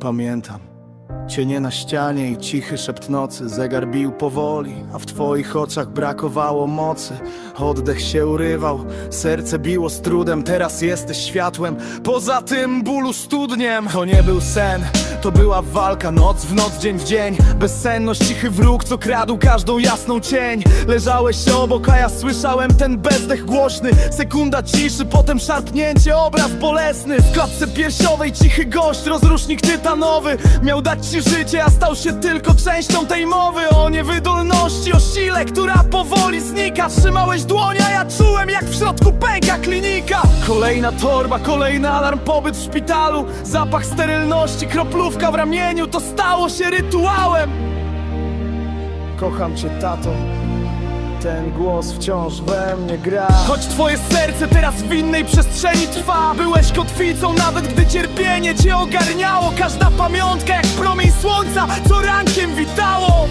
Pamiętam. Cienie na ścianie i cichy szept nocy. Zegar bił powoli, a w twoich oczach brakowało mocy. Oddech się urywał, serce biło z trudem. Teraz jesteś światłem, poza tym bólu studniem. To nie był sen, to była walka Noc w noc, dzień w dzień. Bezsenność, cichy wróg, co kradł każdą jasną cień. Leżałeś obok, a ja słyszałem ten bezdech głośny. Sekunda ciszy, potem szarpnięcie, obraz bolesny. W klatce piersiowej cichy gość, rozrusznik tytanowy. Miał dać ci życie, a stał się tylko częścią tej mowy. O niewydolności, o sile, która powoli znika. Trzymałeś dłoń, a ja czułem jak w środku pęka klinika. Kolejna torba, kolejny alarm, pobyt w szpitalu. Zapach sterylności, kroplówka w ramieniu To stało się rytuałem. Kocham cię, tato. Ten głos wciąż we mnie gra. Choć twoje serce teraz w innej przestrzeni trwa Byłeś kotwicą nawet gdy cierpienie cię ogarniało. Każda pamiątka jak promień słońca co rankiem witało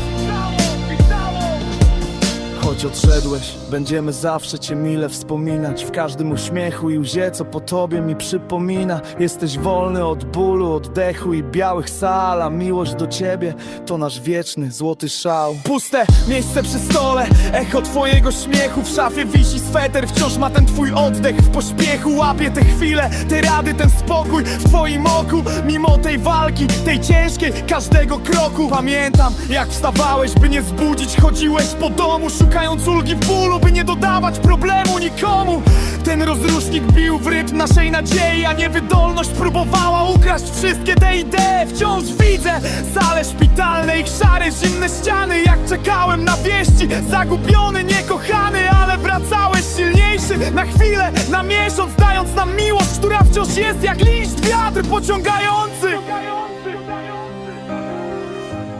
Choć odszedłeś, będziemy zawsze cię mile wspominać. W każdym uśmiechu i łzie, co po tobie mi przypomina. Jesteś wolny od bólu, oddechu i białych sal A miłość do ciebie to nasz wieczny, złoty szał. Puste miejsce przy stole, echo twojego śmiechu. W szafie wisi sweter, wciąż ma ten twój oddech. W pośpiechu łapie te chwile, te rady, ten spokój W twoim oku, mimo tej walki, tej ciężkiej Każdego kroku. Pamiętam, jak wstawałeś, by nie zbudzić. Chodziłeś po domu, szukając ulgi w bólu By nie dodawać problemu nikomu. Ten rozrusznik bił w rytm naszej nadziei A niewydolność próbowała ukraść wszystkie te idee. Wciąż widzę sale szpitalne, ich szare, zimne ściany. Jak czekałem na wieści, zagubiony, niekochany Ale wracałeś silniejszy. Na chwilę, na miesiąc Dając nam miłość, która wciąż jest jak liść wiatr pociągający.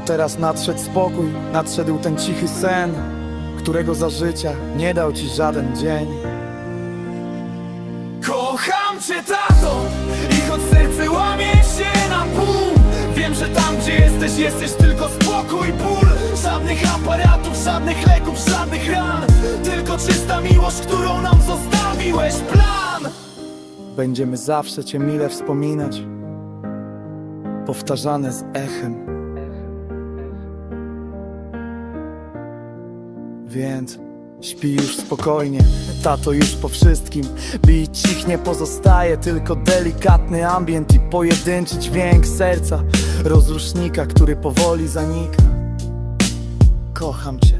Teraz nadszedł spokój, nadszedł ten cichy sen Którego za życia nie dał ci żaden dzień. Kocham cię tato i choć serce łamie się na pół. Wiem, że tam gdzie jesteś, jesteś tylko spokój, ból. Żadnych aparatów, żadnych leków, żadnych ran. Tylko czysta miłość, którą nam zostawiłeś plan. Będziemy zawsze cię mile wspominać Powtarzane z echem Więc śpi już spokojnie, tato już po wszystkim. Bić cichnie pozostaje tylko delikatny ambient I pojedynczy dźwięk serca. Rozrusznika, który powoli zanika. Kocham cię